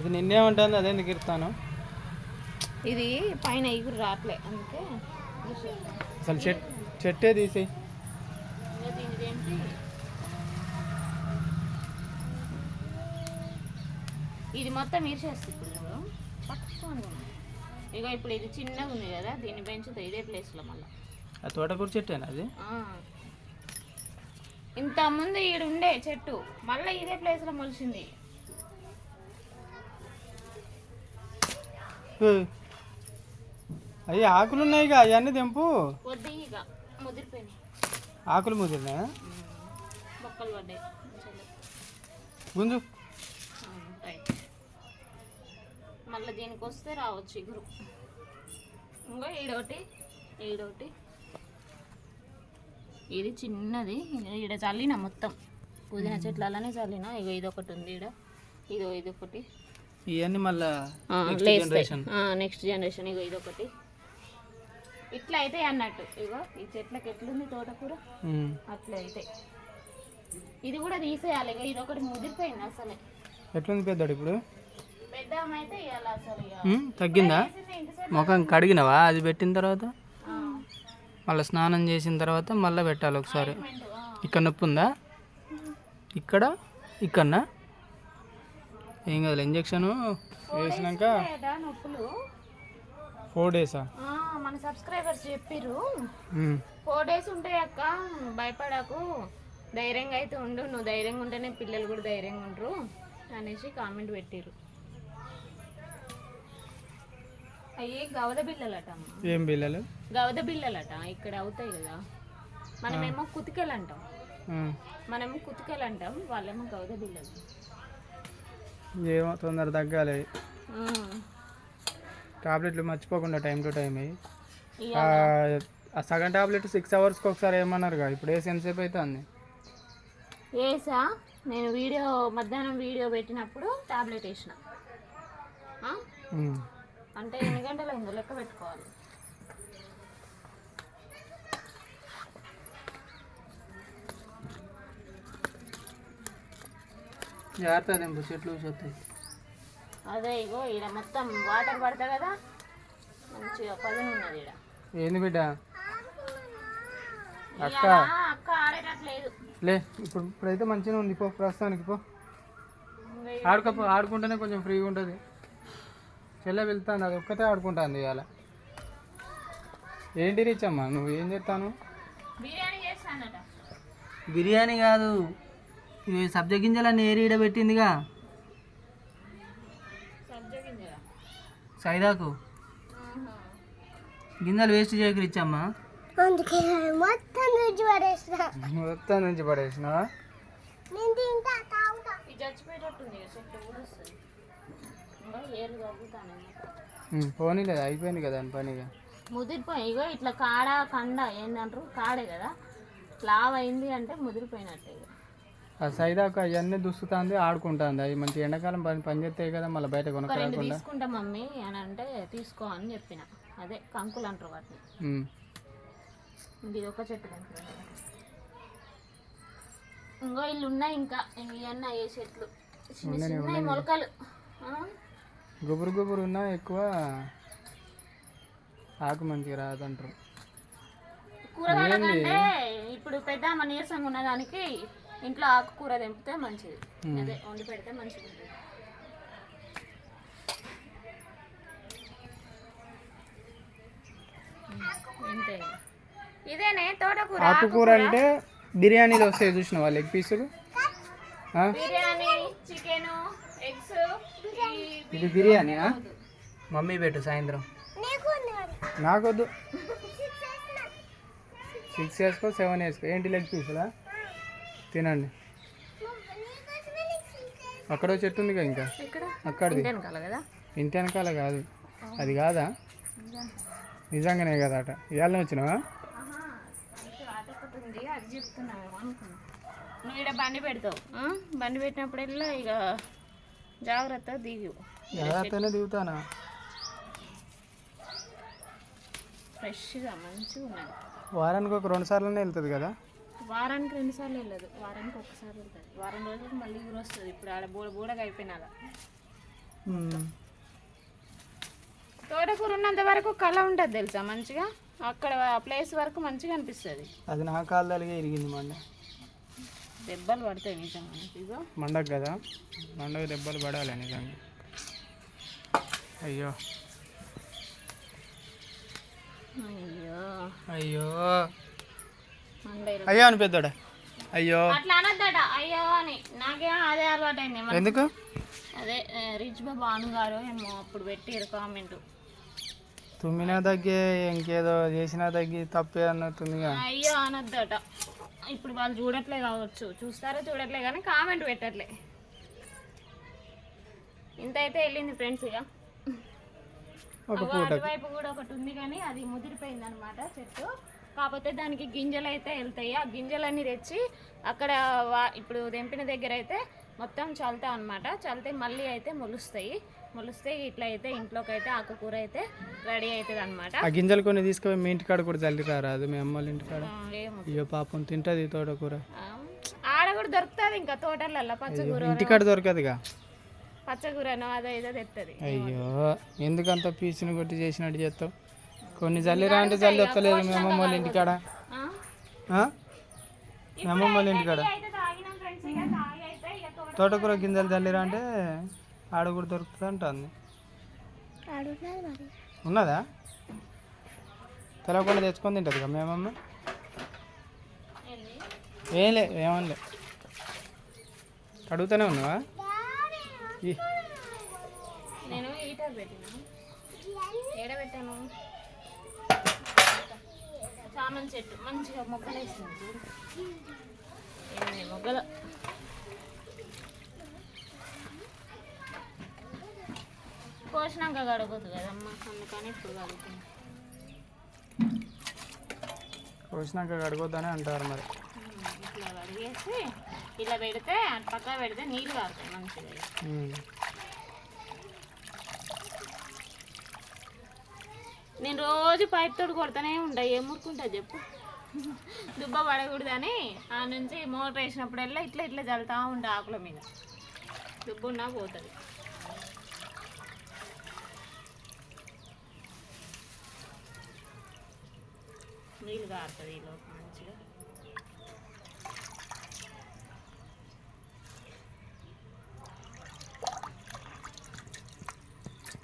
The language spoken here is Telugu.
ఇది నిన్నేమంటుంది అదే ఎందుకు ఇస్తాను ఇది పైన ఎగురు రావట్లే అందుకే. అసలు చెట్ చెట్టే తీసి ఇది మొత్తం ఈర్చేస్తుంది ఇప్పుడు నువ్వు పట్టుకోండి. ఇక ఇప్పుడు ఇది చిన్నగా ఉంది కదా దీన్ని పెంచుతా ఇదే ప్లేస్లో మళ్ళీ. ఆ తోటకూర చెట్టేనా అది? ఇంత ముందు ఈడు ఉండే చెట్టు మళ్ళీ ఇదే ప్లేస్లో మొలిచింది. అయ్యి ఆకులు ఉన్నాయిగా అవన్నీ తెంపు. ఇక ఆకులు ముదిరినా. గుంజు. మళ్ళీ దీనికి వస్తే రావచ్చు ఇగురు. ఇంకో ఈడొకటి ఈడొకటి ఇది చిన్నది ఈడ చల్లిన మొత్తం. పుదీనా చెట్లు అలానే చల్లిన ఇగో ఇదొకటి ఉంది ఈడ. ఇదో ఇదొకటి. ఇవన్నీ మళ్ళా. నెక్స్ట్ జనరేషన్ ఇగో ఇదొకటి. ఇట్లా అయితే అన్నట్టు ఇగో ఈ చెట్లకి ఎట్లుంది తోటకూర. అట్లా అయితే ఇది కూడా తీసేయాలి ఇక ఇది ఒకటి ముదిరిపోయింది అసలే. ఎట్లుంది పెద్దోడు ఇప్పుడు? తగ్గిందా. ముఖం కడిగినవా? అది పెట్టిన తర్వాత? మళ్ళీ స్నానం చేసిన తర్వాత మళ్ళీ పెట్టాలి ఒకసారి. ఇక్కడ నొప్పి ఉందా ఇక్కడ? ఇక్కడనా? ఏం కాదు ఇంజక్షన్ వేసినాక నొప్పులు. ఫోర్ డేసా మన సబ్స్క్రైబర్స్ చెప్పిర్రు. ఫోర్ డేస్ ఉంటాయి అక్క భయపడకు. ధైర్యంగా అయితే ఉండు నువ్వు ధైర్యంగా ఉంటేనే పిల్లలు కూడా ధైర్యంగా ఉండరు అనేసి కామెంట్ పెట్టిర్రు. అయ్యి గవద బిల్లలట ఏం బిల్లలు గవద బిల్లలట ఇక్కడ అవుతాయి కదా. మనమేమో కుతికలు అంటాం. మనము కుతికలు అంటాం వాళ్ళేమో గవద బిల్లలు ఏమో తొందర తగ్గాలి. టాబ్లెట్లు మర్చిపోకుండా టైం టు టైం ఆ సగం టాబ్లెట్ సిక్స్ అవర్స్కి ఒకసారి ఏమన్నారుగా ఇప్పుడు వేసి ఎంతసేపు అవుతుంది వేసా నేను వీడియో మధ్యాహ్నం వీడియో పెట్టినప్పుడు టాబ్లెట్ వేసిన. అంటే ఎన్ని గంటలు అయిందో లెక్క పెట్టుకోవాలి. జాగ్రత్త చెట్లు చూస్తాయి అదే ఇగో ఈడ మొత్తం వాటర్ పడతాయి కదా మంచిగా పదును ఉన్నది ఈడ. ఏంది బిడ్డ? అక్క. అక్క ఆడేటట్లేదు. లే ఇప్పుడు ఇప్పుడైతే మంచిగా ఉంది. పో ప్రస్తుతానికి పో. ఆడుకపో ఆడుకుంటేనే కొంచెం ఫ్రీగా ఉంటుంది. చెల్లె వెళ్తాను అది ఒక్కతే ఆడుకుంటుంది ఇవాళ ఏంటి రీచ్ అమ్మా నువ్వు ఏం చేస్తాను బిర్యానీ కాదు. ఇవి సబ్జ గింజలన్నీ ఏరి పెట్టిందిగా? సైదాకు. గింజలు వేస్ట్ చేయకు రిచ్ అమ్మా మొత్తం నుంచి పడేసిన. ఇంకా ఏరు తగ్గుతాను. పోనీలేదు అయిపోయింది కదా దాని పనిగా ముదిరిపోయి ఇగో ఇట్లా కాడ కండ ఏంటంటారు కాడే కదా. లావ్ అయింది అంటే ముదిరిపోయినట్టే ఇక. ఆ సైదాకు అవన్నీ దుస్తుతుంది ఆడుకుంటుంది. అవి మంచి ఎండాకాలం పని పని చేస్తాయి కదా మళ్ళీ బయట ఒక రెండు కొనుక్కరాకుండా తీసుకుంటా మమ్మీ అని అంటే తీసుకో అని చెప్పిన. అదే కంకులు అంటారు వాటిని. ఉమ్. ఇది ఒక చెట్టు కంకులు. ఇంకో ఇల్లు ఉన్నాయి ఇంకా. ఇవన్నీ ఏ చెట్లు. చిన్న చిన్న మొలకలు. ఆ? గుబురు గుబురు ఉన్నా ఎక్కువ ఆకు మంచిగా రాదంటారు. కూరగాయల కంటే ఇప్పుడు పెద్ద నీరసంగా ఉన్నదానికి ఇంట్లో ఆకుకూర తెంపితే మంచిది. అదే వండి పెడితే మంచిది ఉంటుంది ఇదేనే తోటకూర ఆకుకూర అంటే బిర్యానీలో వస్తాయి చూసిన లెగ్ పీసులు ఆ? బిర్యానీ చికెన్ ఎగ్స్ ఇది బిర్యానీనా మమ్మీ పెట్టు సాయంత్రం. నాకొద్దు సిక్స్ వేసుకో సెవెన్ వేసుకో ఏంటి లెగ్ పీసులా తినండి. అక్కడో చెట్టు ఉంది కదా ఇంకా అక్కడిది. కదా? ఇంటి వెనకాల కాదు. అది కాదా? నిజంగానే కదా అట ఇవాళ వచ్చినావా? నువ్వు ఇక్కడ బండి పెడతావు? బండి పెట్టినప్పుడల్లా ఇక జాగ్రత్త దిగు. జాగ్రత్తనే దిగుతానా? ఫ్రెష్గా మంచిగా ఉన్నది. వారానికి ఒక రెండు సార్లనే వెళ్తుంది కదా? వారానికి రెండు సార్లు వెళ్ళదు. వారానికి ఒకసారి వెళ్తుంది వారం రోజులకు మళ్ళీ ఊరు వస్తుంది. ఇప్పుడు ఆడ బూడ బూడగా అయిపోయినాక. ఉమ్. తోటకూర ఉన్నంత వరకు కళ ఉంటుంది తెలుసా మంచిగా? అక్కడ ప్లేస్ వరకు మంచిగా అనిపిస్తుంది. అది నా తలిగే ఇరిగింది మండ. దెబ్బలు పడతాయి నిజంగా. ఇగో. మండకు కదా? మండకు దెబ్బలు పడాలి నిజంగా. అయ్యో. అయ్యో. అయ్యో. అయ్యో అని పెద్దోడా? అయ్యో. అట్లా అనద్దట. అయ్యో అని. నాకేం అదే అలవాటు అయింది. మరి ఎందుకు? అదే రిచ్ బాబు అనుగారు ఏమో అప్పుడు పెట్టిరు కామెంట్. తుమ్మినా తగ్గే ఇంకేదో చేసినా తగ్గి తప్పే అన్నట్టుందిగా. అయ్యో అనద్దట. ఇప్పుడు వాళ్ళు చూడట్లే కావచ్చు. చూస్తారో చూడట్లే కానీ కామెంట్ పెట్టట్లే. ఇంత అయితే వెళ్ళింది ఫ్రెండ్స్ ఇక అటువైపు కూడా ఒకటి ఉంది కానీ అది ముదిరిపోయింది అనమాట చెట్టు. కాకపోతే దానికి గింజలు అయితే వెళ్తాయి. ఆ గింజలన్నీ తెచ్చి అక్కడ ఇప్పుడు తెంపిన దగ్గర అయితే మొత్తం చల్తాం అనమాట చల్లితే మళ్ళీ అయితే మొలుస్తాయి. మొలుస్తే ఇట్లా అయితే ఇంట్లోకి అయితే ఆకుకూర అయితే రెడీ అవుతుంది అనమాట ఆ గింజలు కొన్ని తీసుకుపోయి మీ ఇంటికాడ కూడా చల్లి రాదు మీ అమ్మ ఇంటికాడ ఏమో. అయ్యో పాపం తింటది తోటకూర. ఆడ కూడా దొరుకుతుంది ఇంకా తోటలలో పచ్చకూర ఇంటికాడ దొరకదుగా? పచ్చకూరనో అదో ఏదో తెస్తుంది అయ్యో ఎందుకంత పీచుని కొట్టి చేసినట్టు చేస్తావు? కొన్ని జల్లిరా అంటే జల్లి వస్తలేదు మీ అమ్మమ్మ వాళ్ళ ఇంటికాడ ఆ? మీ అమ్మమ్మ వాళ్ళ ఇంటికాడ తోటకూర గింజలు జల్లిరా అంటే ఆడ కూడా దొరుకుతుంది అంటుంది ఉన్నదా తెలవకుండా తెచ్చుకొని తింటుంది కదా మీ అమ్మమ్మ ఏంది? ఏం లే ఏమనలే అడుగుతూనే ఉన్నావా ఈ నేను హీటర్ పెట్టినా ఏడ పెట్టాను చామంతి చెట్టు మంచిగా మొగ్గలు వేసింది చూడు మొగ్గలు? కోసినాక కడగొద్దు కదమ్మా అందుకని ఇప్పుడు కడుగుతుంది కోసినాక కడగొద్దని అంటారు మరి. ఇట్లా కడిగేసి ఇలా పెడితే అటు పక్క పెడితే నీళ్ళు కారుతాయి మంచిగా. నేను రోజు పైప్ తోడు కొడతానే ఉంటా ఏం మురుకుంటా చెప్పు. దుబ్బ పడకూడదని ఆ నుంచి మోటర్ వేసినప్పుడల్లా ఇట్లా ఇట్లా చల్లుతా ఉంటా ఆకుల మీద. దుబ్బు ఉన్నా పోతుంది. నీళ్ళు కారుతుంది ఈలోపు మంచిగా.